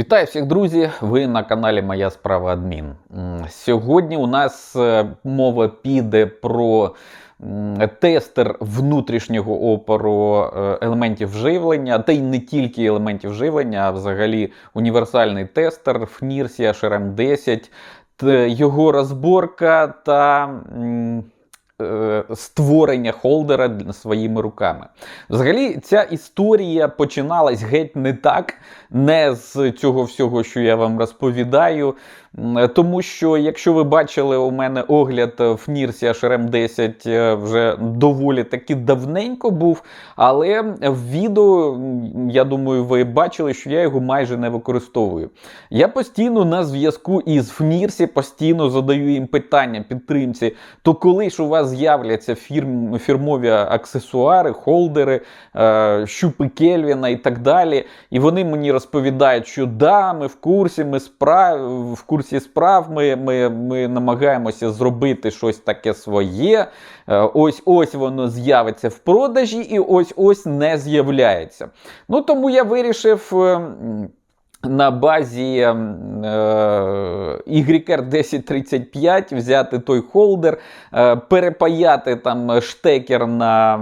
Вітаю всіх, друзі! Ви на каналі Моя справа Адмін. Сьогодні у нас е, мова піде про тестер внутрішнього опору е, елементів живлення, та й не тільки елементів живлення, а взагалі універсальний тестер FNIRSI HRM10, його розборка та. Е, Створення холдера своїми руками. Взагалі, ця історія починалась геть не так, не з цього всього, що я вам розповідаю. М, Тому що, якщо ви бачили у мене огляд в Нірсі HRM10 е, вже доволі таки давненько був, але в відео, я думаю, ви бачили, що я його майже не використовую. Я постійно на зв'язку із ФНІРСі, постійно задаю їм питання підтримці, то коли ж у вас з'являться фірм, фірмові аксесуари, холдери, е, щупи Кельвіна і так далі. І вони мені розповідають, що да, ми в курсі, ми справ, в курсі справ, ми, ми, ми намагаємося зробити щось таке своє. Е, ось ось воно з'явиться в продажі, і ось ось не з'являється. Ну тому я вирішив. е, на базі ем, е, YR1035 взяти той холдер, е, перепаяти там штекер на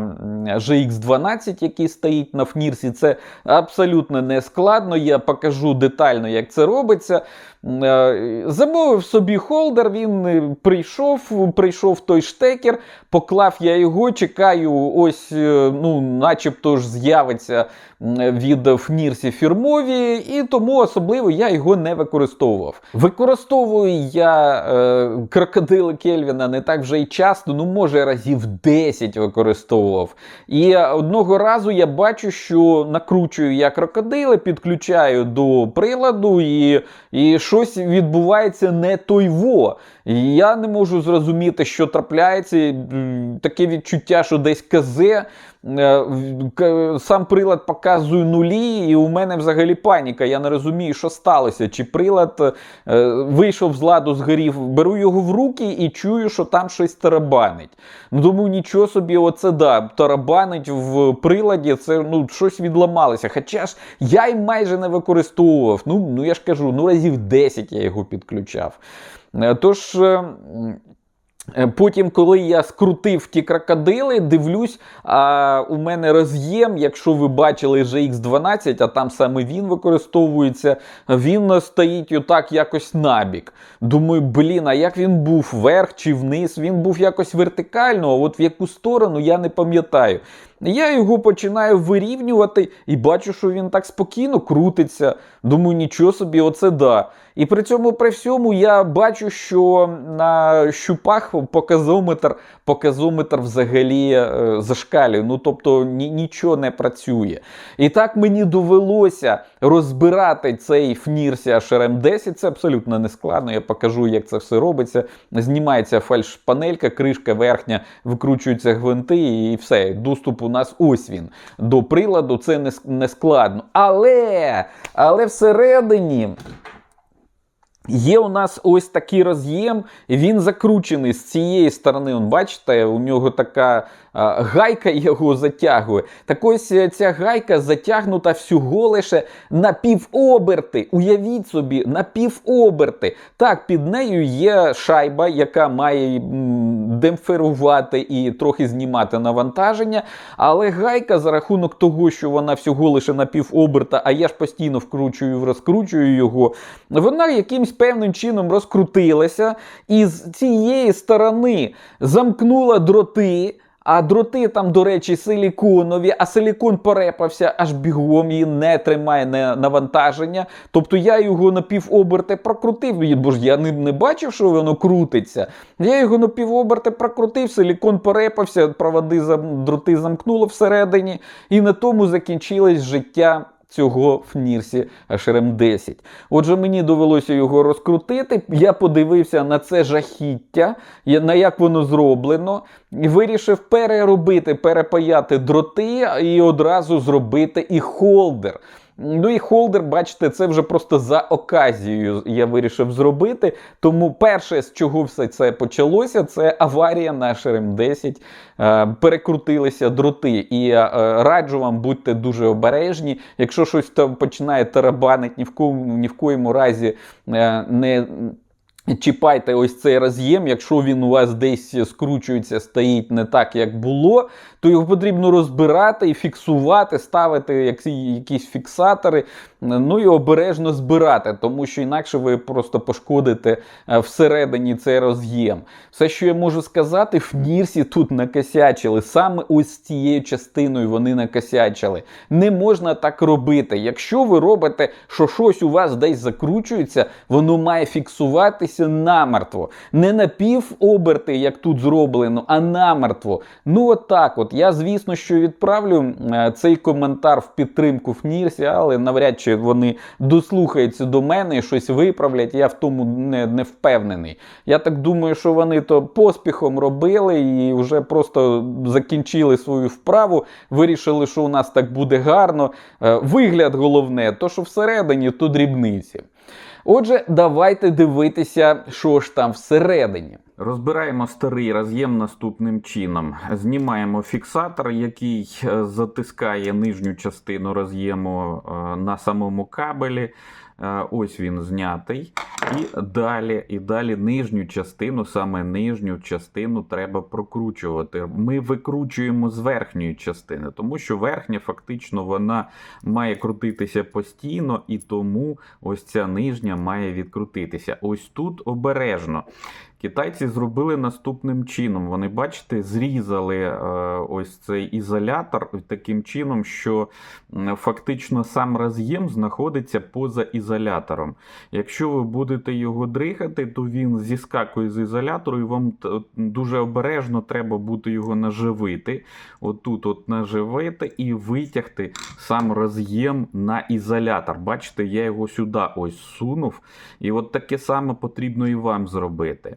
GX12, який стоїть на фнірсі. Це абсолютно не складно. Я покажу детально, як це робиться. Е, Замовив собі холдер, він е, прийшов, прийшов той штекер, поклав я його, чекаю, ось, е, ну, начебто ж з'явиться від фнірсі фірмові, і тому особливо я його не використовував. Використовую я е, крокодили Кельвіна не так вже й часто, ну може разів 10 використовував. І одного разу я бачу, що накручую я крокодили, підключаю до приладу, і, і щось відбувається не той во. Я не можу зрозуміти, що трапляється. Таке відчуття, що десь казе. Е, Сам прилад показує нулі, і у мене взагалі паніка. Я не розумію, що сталося. Чи прилад е, вийшов з ладу, згорів. Беру його в руки і чую, що там щось тарабанить. Ну тому нічого собі, оце да, тарабанить в приладі, це ну щось відламалося. Хоча ж я й майже не використовував. Ну, ну я ж кажу, ну разів 10 я його підключав. Е, Тож. е, Е, Потім, коли я скрутив ті крокодили, дивлюсь, а у мене роз'єм, якщо ви бачили GX12, а там саме він використовується, він стоїть отак якось набік. Думаю, блін, а як він був вверх чи вниз? Він був якось вертикально, а от в яку сторону я не пам'ятаю. Я його починаю вирівнювати і бачу, що він так спокійно крутиться. Думаю, нічого собі, оце да. І при цьому при всьому я бачу, що на щупах показометр, показометр взагалі е, зашкалює. Ну тобто ні, нічого не працює. І так мені довелося розбирати цей фнірсі HRM10. Це абсолютно не складно. Я покажу, як це все робиться. Знімається фальш-панелька, кришка верхня, викручуються гвинти і все. Доступ у нас ось він до приладу. Це не, складно. Але, але всередині. Є у нас ось такий роз'єм, він закручений з цієї сторони. Он, бачите, у нього така а, гайка його затягує. Так ось е, ця гайка затягнута всього лише на півоберти. Уявіть собі, на півоберти. Так, під нею є шайба, яка має демпферувати і трохи знімати навантаження. Але гайка за рахунок того, що вона всього лише на півоберта, а я ж постійно вкручую, розкручую його, вона якимсь певним чином розкрутилася і з цієї сторони замкнула дроти. А дроти там, до речі, силіконові, а силікон порепався, аж бігом її не тримає на навантаження. Тобто я його на півоберти прокрутив, бо ж я не, не бачив, що воно крутиться. Я його на півоберти прокрутив, силікон порепався, проводи дроти замкнуло всередині, і на тому закінчилось життя цього фнірсі HRM10. Отже, мені довелося його розкрутити. Я подивився на це жахіття, на як воно зроблено, і вирішив переробити, перепаяти дроти і одразу зробити і холдер. Ну і холдер, бачите, це вже просто за оказією я вирішив зробити. Тому перше, з чого все це почалося, це аварія на ШРМ 10. Е, Перекрутилися дроти. І е, раджу вам, будьте дуже обережні. Якщо щось там починає тарабанити, ні в коєму, ні в коєму разі е, не. Чіпайте ось цей роз'єм, якщо він у вас десь скручується, стоїть не так, як було, то його потрібно розбирати і фіксувати, ставити якісь фіксатори, ну і обережно збирати, тому що інакше ви просто пошкодите е, всередині цей роз'єм. Все, що я можу сказати, в Нірсі тут накосячили. Саме ось цією частиною вони накосячили. Не можна так робити. Якщо ви робите, що щось у вас десь закручується, воно має фіксуватися намертво. Не на пів оберти, як тут зроблено, а намертво. Ну от так от. Я, звісно, що відправлю е, цей коментар в підтримку в Нірсі, але навряд чи вони дослухаються до мене і щось виправлять. Я в тому не, не впевнений. Я так думаю, що вони то поспіхом робили і вже просто закінчили свою вправу, вирішили, що у нас так буде гарно. Е, Вигляд головне, то що всередині, то дрібниці. Отже, давайте дивитися, що ж там всередині. Розбираємо старий роз'єм наступним чином. Знімаємо фіксатор, який е, затискає нижню частину роз'єму е, на самому кабелі. Е, Ось він знятий. І далі, і далі нижню частину, саме нижню частину треба прокручувати. Ми викручуємо з верхньої частини, тому що верхня фактично вона має крутитися постійно, і тому ось ця нижня має відкрутитися. Ось тут обережно. Китайці зробили наступним чином. Вони, бачите, зрізали е, ось цей ізолятор таким чином, що фактично сам роз'єм знаходиться поза ізолятором. Якщо ви будете його дригати, то він зіскакує з ізолятору, і вам дуже обережно треба буде його наживити. Отут от наживити і витягти сам роз'єм на ізолятор. Бачите, я його сюди ось сунув. І от таке саме потрібно і вам зробити.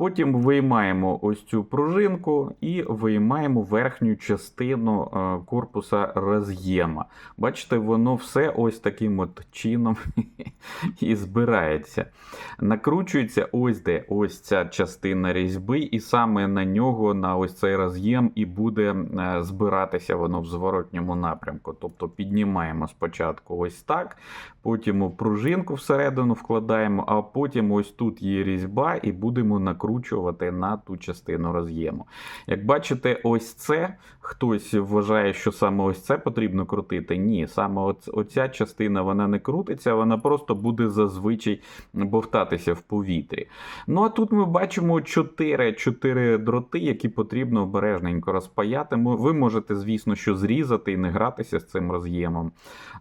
Потім виймаємо ось цю пружинку і виймаємо верхню частину е, корпуса роз'єма. Бачите, воно все ось таким от чином і збирається. Накручується ось де ось ця частина різьби, і саме на нього, на ось цей роз'єм, і буде е, збиратися воно в зворотньому напрямку. Тобто піднімаємо спочатку ось так, потім пружинку всередину вкладаємо, а потім ось тут є різьба, і будемо накручувати на ту частину роз'єму. Як бачите, ось це хтось вважає, що саме ось це потрібно крутити. Ні, саме оця частина вона не крутиться, вона просто буде зазвичай бовтатися в повітрі. Ну а тут ми бачимо 4, 4 дроти, які потрібно обережненько розпаяти. Ви можете, звісно, що зрізати і не гратися з цим роз'ємом.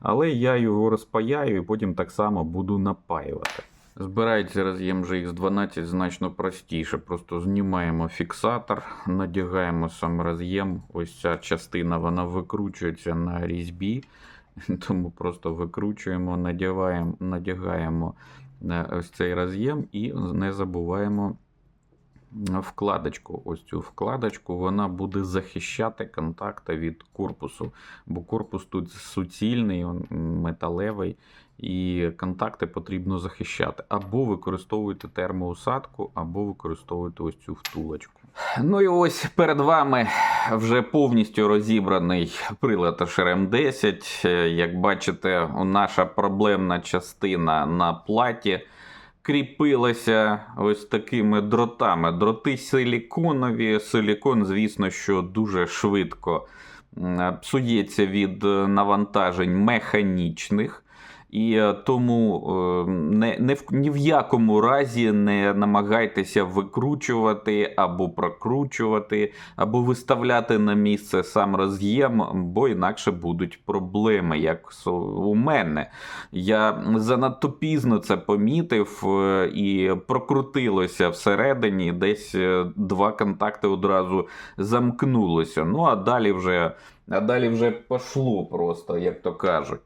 Але я його розпаяю і потім так само буду напаювати. Збирається роз'єм GX12 значно простіше. Просто знімаємо фіксатор, надягаємо сам роз'єм. Ось ця частина вона викручується на різьбі. Тому просто викручуємо, надягаємо, надягаємо е, ось цей роз'єм і не забуваємо вкладочку. Ось цю вкладочку вона буде захищати контакти від корпусу, бо корпус тут суцільний, металевий, і контакти потрібно захищати. Або використовуйте термоусадку, або використовуйте ось цю втулочку. Ну і ось перед вами вже повністю розібраний прилад HRM 10. Е, Як бачите, наша проблемна частина на платі кріпилася ось такими дротами. Дроти силіконові. Силікон, звісно, що дуже швидко псується від е, навантажень механічних. І е, тому е, не, не в, ні в якому разі не намагайтеся викручувати або прокручувати, або виставляти на місце сам роз'єм, бо інакше будуть проблеми, як у мене. Я занадто пізно це помітив е, і прокрутилося всередині, десь два контакти одразу замкнулося. Ну а далі вже, а далі вже пошло просто, як то кажуть.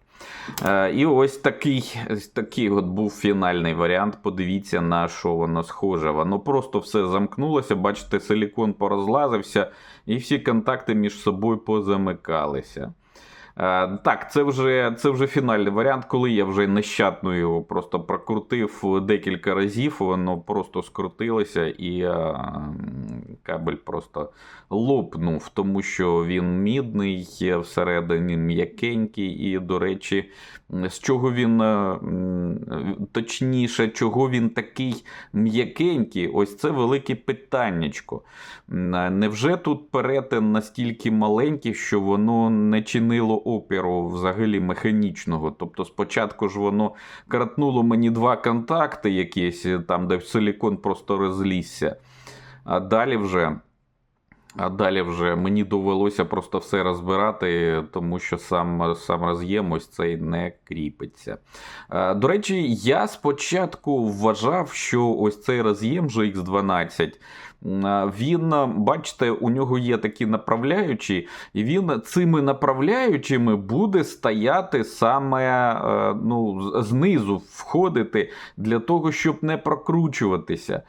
Е, І ось такий, такий от був фінальний варіант. Подивіться, на що воно схоже. Воно просто все замкнулося, бачите, силікон порозлазився, і всі контакти між собою позамикалися. Е, Так, це вже, це вже фінальний варіант, коли я вже нещадно його просто прокрутив декілька разів, воно просто скрутилося і е, кабель просто лопнув, тому що він мідний, всередині м'якенький, і, до речі, з чого він е, точніше, чого він такий м'якенький, ось це велике питаннячко. Невже тут перетин настільки маленький, що воно не чинило опіру взагалі механічного? Тобто спочатку ж воно кратнуло мені два контакти якісь, там, де силікон просто розлізся, а далі вже. А далі вже мені довелося просто все розбирати, тому що сам, сам роз'єм ось цей не кріпиться. Е, До речі, я спочатку вважав, що ось цей роз'єм GX12, е, він, бачите, у нього є такі направляючі, і він цими направляючими буде стояти саме е, ну, знизу, входити для того, щоб не прокручуватися.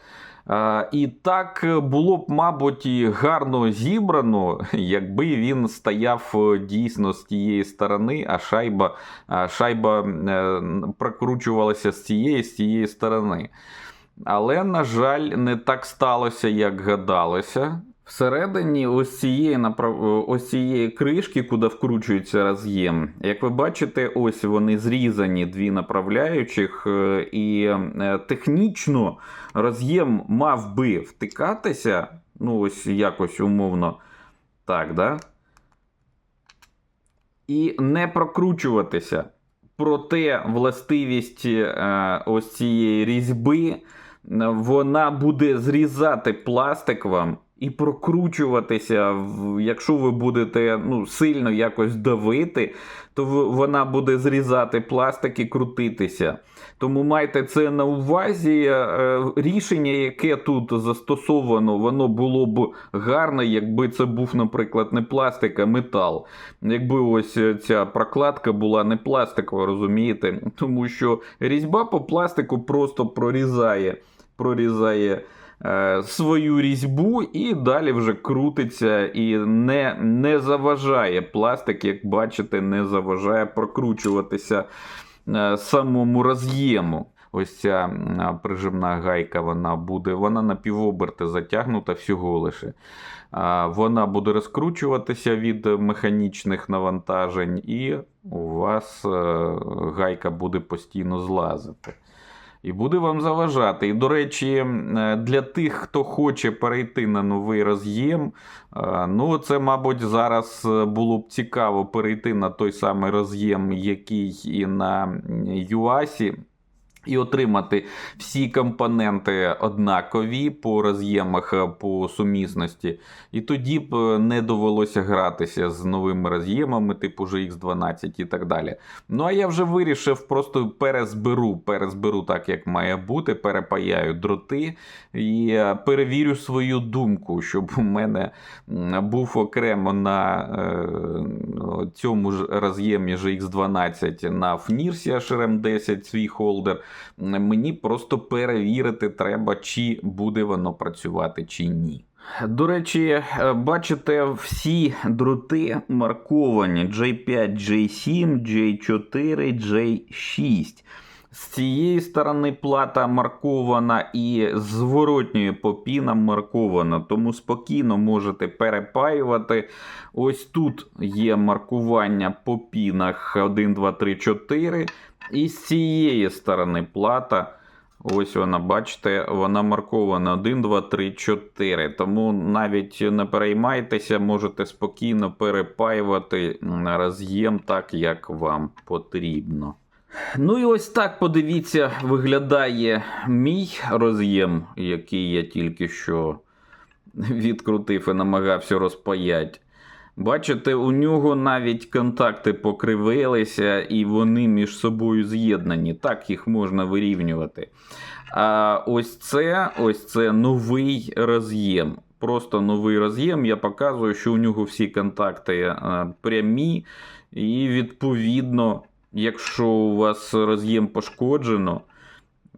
Е, І так було б, мабуть, гарно зібрано, якби він стояв е, дійсно з тієї сторони, а шайба, шайба е, прокручувалася з цієї, з тієї сторони. Але, на жаль, не так сталося, як гадалося. Всередині ось цієї, ось цієї кришки, куди вкручується роз'єм, як ви бачите, ось вони зрізані дві направляючих, е, і е, технічно роз'єм мав би втикатися, ну ось якось умовно так, да? І не прокручуватися. Проте властивість е, ось цієї різьби, е, вона буде зрізати пластик вам і прокручуватися. Якщо ви будете ну, сильно якось давити, то вона буде зрізати пластик і крутитися. Тому майте це на увазі. Е, Рішення, яке тут застосовано, воно було б гарне, якби це був, наприклад, не пластик, а метал. Якби ось ця прокладка була не пластикова, розумієте? Тому що різьба по пластику просто прорізає, прорізає свою різьбу і далі вже крутиться і не, не заважає пластик, як бачите, не заважає прокручуватися е, самому роз'єму. Ось ця прижимна гайка, вона буде, вона на півоберти затягнута всього лише. Вона буде розкручуватися від механічних навантажень, і у вас е, гайка буде постійно злазити. І буде вам заважати. І, до речі, е, для тих, хто хоче перейти на новий роз'єм, е, ну це, мабуть, зараз е, було б цікаво перейти на той самий роз'єм, який і на ЮАСі. І отримати всі компоненти однакові по роз'ємах е, по сумісності. І тоді б е, не довелося гратися з новими роз'ємами, типу GX12 і так далі. Ну а я вже вирішив, просто перезберу, перезберу так, як має бути, перепаяю дроти і е, перевірю свою думку, щоб у мене був окремо на цьому ж роз'ємі GX12 на FNIRS HRM10 свій холдер. Мені просто перевірити треба, чи буде воно працювати, чи ні. До речі, е, бачите, всі дроти марковані J5, J7, J4, J6. З цієї сторони плата маркована і з зворотньої по пінам маркована, тому спокійно можете перепаювати. Ось тут є маркування по пінах 1, 2, 3, 4. І з цієї сторони плата. Ось вона, бачите, вона маркована 1, 2, 3, 4. Тому навіть не переймайтеся, можете спокійно перепаювати роз'єм так, як вам потрібно. Ну і ось так, подивіться, виглядає мій роз'єм, який я тільки що відкрутив і намагався розпаяти. Бачите, у нього навіть контакти покривилися, і вони між собою з'єднані. Так їх можна вирівнювати. А ось це ось це новий роз'єм. Просто новий роз'єм. Я показую, що у нього всі контакти е, прямі, і відповідно, якщо у вас роз'єм пошкоджено.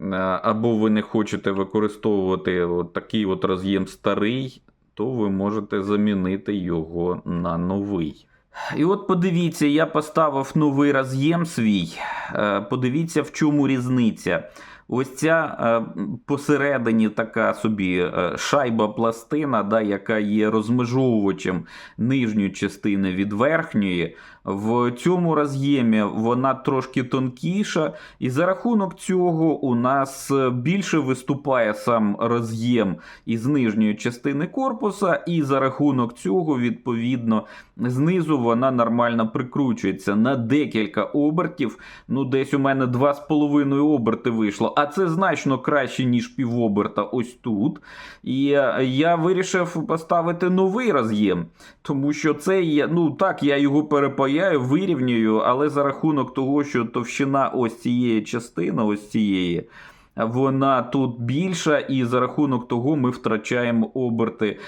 е, Або ви не хочете використовувати от такий от роз'єм старий, то ви можете замінити його на новий. І от подивіться, я поставив новий роз'єм свій. Е, Подивіться, в чому різниця. Ось ця е, посередині така собі е, шайба пластина, да, яка є розмежовувачем нижньої частини від верхньої. В цьому роз'ємі вона трошки тонкіша, і за рахунок цього у нас більше виступає сам роз'єм із нижньої частини корпуса, і за рахунок цього, відповідно, знизу вона нормально прикручується на декілька обертів. Ну, десь у мене 2,5 оберти вийшло, а це значно краще, ніж півоберта ось тут. І е, я вирішив поставити новий роз'єм, тому що це є, ну так, я його перепаяю, вирівнюю, але за рахунок того, що товщина ось цієї частини, ось цієї. Вона тут більша, і за рахунок того ми втрачаємо оберти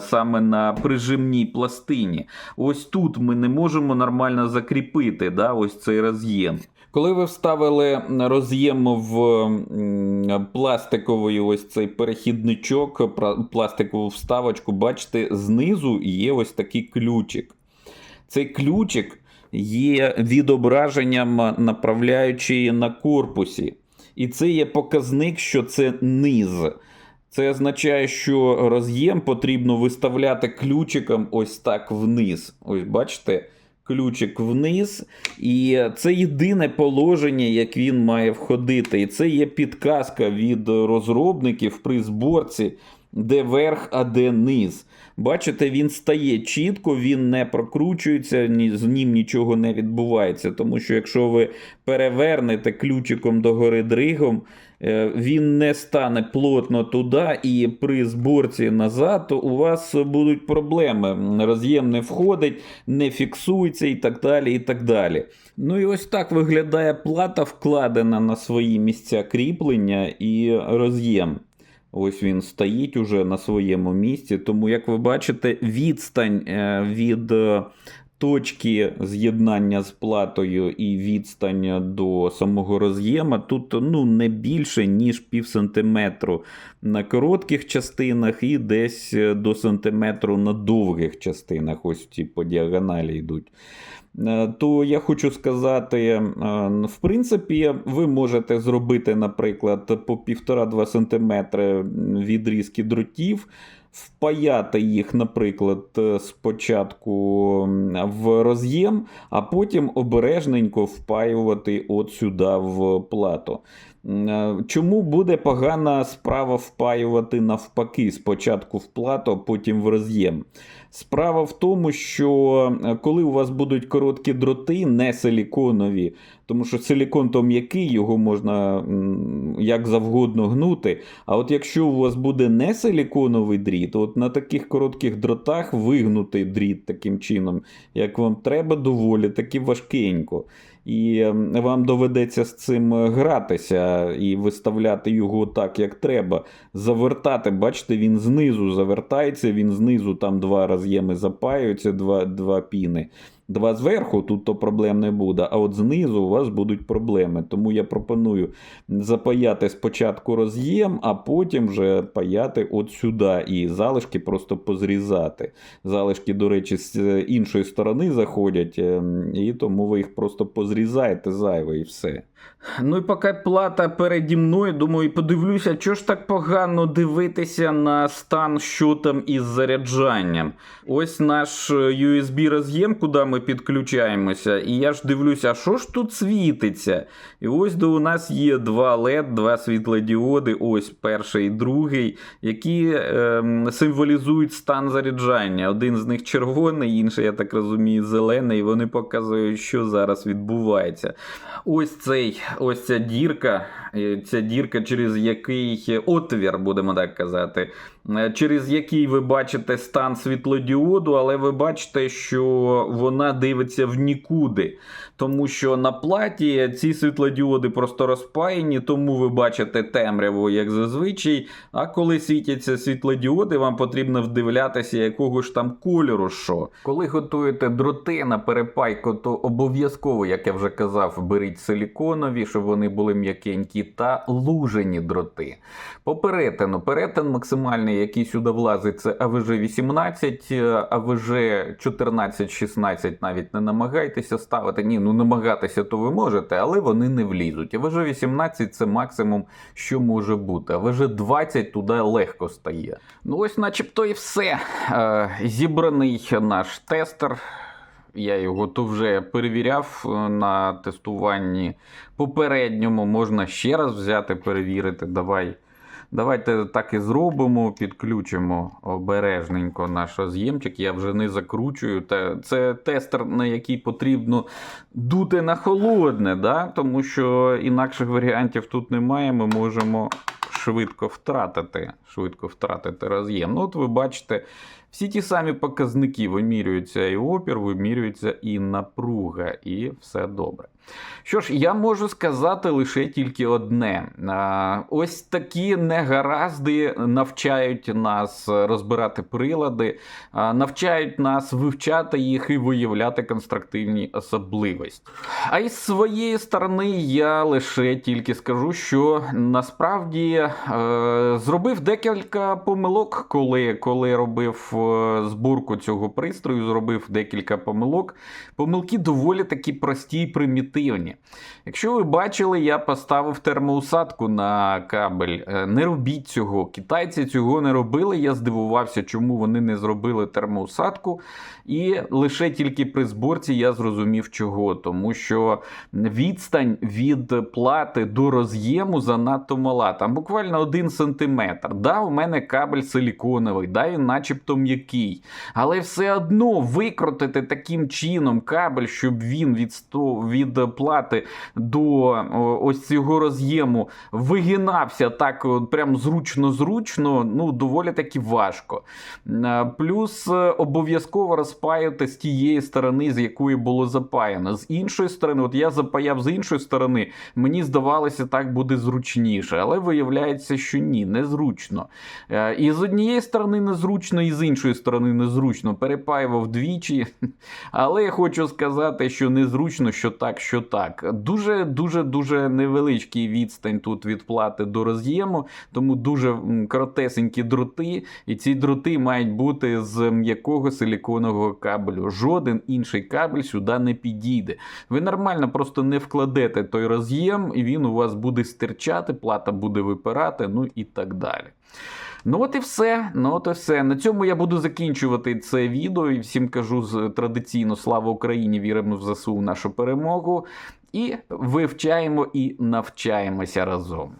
саме на прижимній пластині. Ось тут ми не можемо нормально закріпити да, ось цей роз'єм. Коли ви вставили роз'єм в пластиковий ось цей перехідничок, пластикову вставочку, бачите, знизу є ось такий ключик. Цей ключик є відображенням направляючої на корпусі. І це є показник, що це низ. Це означає, що роз'єм потрібно виставляти ключиком ось так вниз. Ось бачите, ключик вниз. І це єдине положення, як він має входити. І це є підказка від розробників при зборці, де верх, а де низ. Бачите, він стає чітко, він не прокручується, ні, з ним нічого не відбувається. Тому що якщо ви перевернете ключиком догори дригом, е, він не стане плотно туди, і при зборці назад то у вас будуть проблеми. Роз'єм не входить, не фіксується і так далі. і так далі. Ну і ось так виглядає плата, вкладена на свої місця кріплення і роз'єм. Ось він стоїть уже на своєму місці. Тому, як ви бачите, відстань е, від е, точки з'єднання з платою і відстань до самого роз'єма тут ну, не більше, ніж пів сантиметру на коротких частинах і десь до сантиметру на довгих частинах. Ось ці по діагоналі йдуть. Е, То я хочу сказати, е, в принципі, ви можете зробити, наприклад, по 1,5-2 см відрізки дротів, впаяти їх, наприклад, е, спочатку в роз'єм, а потім обережненько впаювати от сюди в плату. Е, Чому буде погана справа впаювати навпаки, спочатку в плату, а потім в роз'єм? Справа в тому, що е, коли у вас будуть короткі дроти, не силіконові, тому що силікон то м'який, його можна як завгодно гнути. А от якщо у вас буде не силіконовий дріт, от на таких коротких дротах вигнути дріт таким чином, як вам треба, доволі таки важкенько. І ем, вам доведеться з цим е, гратися і виставляти його так, як треба. Завертати, бачите, він знизу завертається, він знизу там два роз'єми запаються, два, два піни. Два зверху, тут то проблем не буде, а от знизу у вас будуть проблеми. Тому я пропоную запаяти спочатку роз'єм, а потім вже паяти от сюди і залишки просто позрізати. Залишки, до речі, з іншої сторони заходять, ем, і тому ви їх просто позрізаєте зайве і все. Ну і поки плата переді мною, думаю, подивлюся, що ж так погано дивитися на стан, що там із заряджанням. Ось наш е, USB роз'єм, куди ми підключаємося, і я ж дивлюся, а що ж тут світиться? І ось до у нас є два LED, два світлодіоди, ось перший і другий, які ем, символізують стан заряджання. Один з них червоний, інший, я так розумію, зелений, вони показують, що зараз відбувається. Ось цей, ось ця дірка, е, ця дірка, через який отвір, будемо так казати, е, через який ви бачите стан світлодіоду, але ви бачите, що вона дивиться в нікуди. Тому що на платі ці світлодіоди просто розпаяні, тому ви бачите темряву, як зазвичай. А коли світяться світлодіоди, вам потрібно вдивлятися, якого ж там кольору що. Коли готуєте дроти на перепайку, то обов'язково, як я вже казав, беріть силіконові, щоб вони були м'якенькі, та лужені дроти. По перетину, перетин максимальний, який сюди влазить, це АВЖ 18, АВЖ 14-16 навіть не намагайтеся ставити. Ні, ну намагатися то ви можете, але вони не влізуть. А вже 18 це максимум, що може бути. А вже 20 туди легко стає. Ну ось, начебто, і все. Е, зібраний наш тестер. Я його то вже перевіряв е, на тестуванні попередньому. Можна ще раз взяти, перевірити. Давай. Давайте так і зробимо, підключимо обережненько наш роз'ємчик. Я вже не закручую. Це тестер, на який потрібно дути на холодне, да? тому що інакших варіантів тут немає. Ми можемо швидко втратити, швидко втратити роз'єм. Ну, от ви бачите, всі ті самі показники вимірюються і опір, вимірюється і напруга, і все добре. Що ж, я можу сказати лише тільки одне: ось такі негаразди навчають нас розбирати прилади, навчають нас вивчати їх і виявляти конструктивні особливості. А із своєї сторони я лише тільки скажу, що насправді е, зробив декілька помилок, коли, коли робив е, зборку цього пристрою, зробив декілька помилок. Помилки доволі такі прості і примітивні позитивні. Якщо ви бачили, я поставив термоусадку на кабель. Е, Не робіть цього. Китайці цього не робили. Я здивувався, чому вони не зробили термоусадку. І лише тільки при зборці я зрозумів, чого. Тому що відстань від плати до роз'єму занадто мала. Там буквально один сантиметр. Да, у мене кабель силіконовий, да, він начебто м'який. Але все одно викрутити таким чином кабель, щоб він від, сто, від плати до ось цього роз'єму вигинався так прям зручно-зручно, ну доволі таки важко. Е, Плюс е, обов'язково розпаяти з тієї сторони, з якої було запаяно. З іншої сторони, от я запаяв з іншої сторони, мені здавалося, так буде зручніше, але виявляється, що ні, незручно. Е, І з однієї сторони незручно, і з іншої сторони незручно. Перепаював двічі. Але я хочу сказати, що незручно, що так, що так. Дуже дуже дуже невеличкий відстань тут від плати до роз'єму, тому дуже коротесенькі дроти, і ці дроти мають бути з м'якого силіконового кабелю. Жоден інший кабель сюди не підійде. Ви нормально просто не вкладете той роз'єм, і він у вас буде стирчати, плата буде випирати, ну і так далі. Ну от і все. Ну от і все. На цьому я буду закінчувати це відео і всім кажу традиційно слава Україні! Віримо в ЗСУ нашу перемогу і вивчаємо і навчаємося разом.